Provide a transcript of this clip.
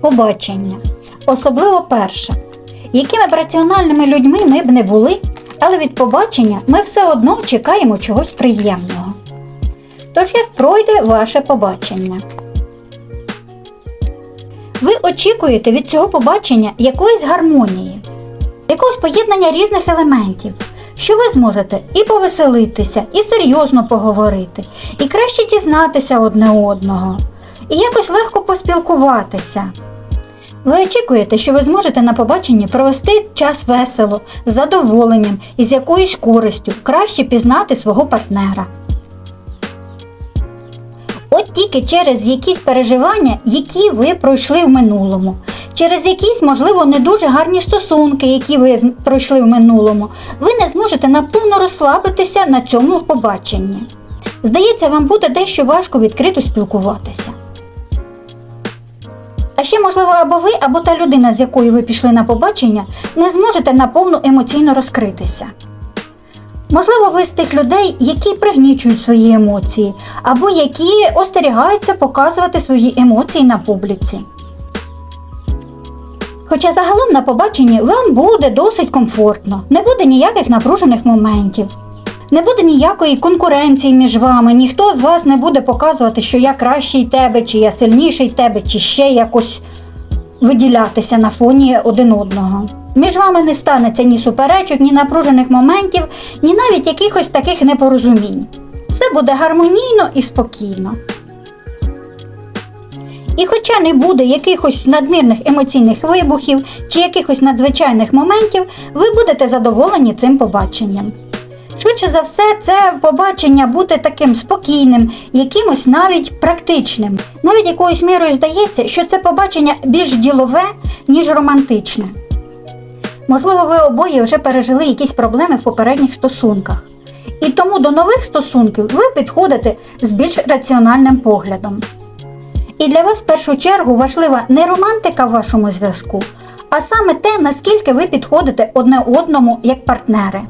Побачення. Особливо перше. Якими б раціональними людьми ми б не були, але від побачення ми все одно чекаємо чогось приємного. Тож як пройде ваше побачення? Ви очікуєте від цього побачення якоїсь гармонії, якогось поєднання різних елементів, що ви зможете і повеселитися, і серйозно поговорити, і краще дізнатися одне одного, і якось легко поспілкуватися. Ви очікуєте, що ви зможете на побаченні провести час весело, з задоволенням і з якоюсь користю, краще пізнати свого партнера. От тільки через якісь переживання, які ви пройшли в минулому, через якісь, можливо, не дуже гарні стосунки, які ви пройшли в минулому, ви не зможете наповно розслабитися на цьому побаченні. Здається, вам буде дещо важко відкрито спілкуватися. Ще, можливо, або ви, або та людина, з якою ви пішли на побачення, не зможете наповну емоційно розкритися. Можливо, ви з тих людей, які пригнічують свої емоції, або які остерігаються показувати свої емоції на публіці. Хоча загалом на побаченні вам буде досить комфортно, не буде ніяких напружених моментів, не буде ніякої конкуренції між вами, ніхто з вас не буде показувати, що я кращий тебе, чи я сильніший тебе, чи ще якось виділятися на фоні один одного. Між вами не станеться ні суперечок, ні напружених моментів, ні навіть якихось таких непорозумінь. Все буде гармонійно і спокійно. І хоча не буде якихось надмірних емоційних вибухів чи якихось надзвичайних моментів, ви будете задоволені цим побаченням. Швидше за все, це побачення буде таким спокійним, якимось навіть практичним. Навіть якоюсь мірою здається, що це побачення більш ділове, ніж романтичне. Можливо, ви обоє вже пережили якісь проблеми в попередніх стосунках. І тому до нових стосунків ви підходите з більш раціональним поглядом. І для вас в першу чергу важлива не романтика в вашому зв'язку, а саме те, наскільки ви підходите одне одному як партнери.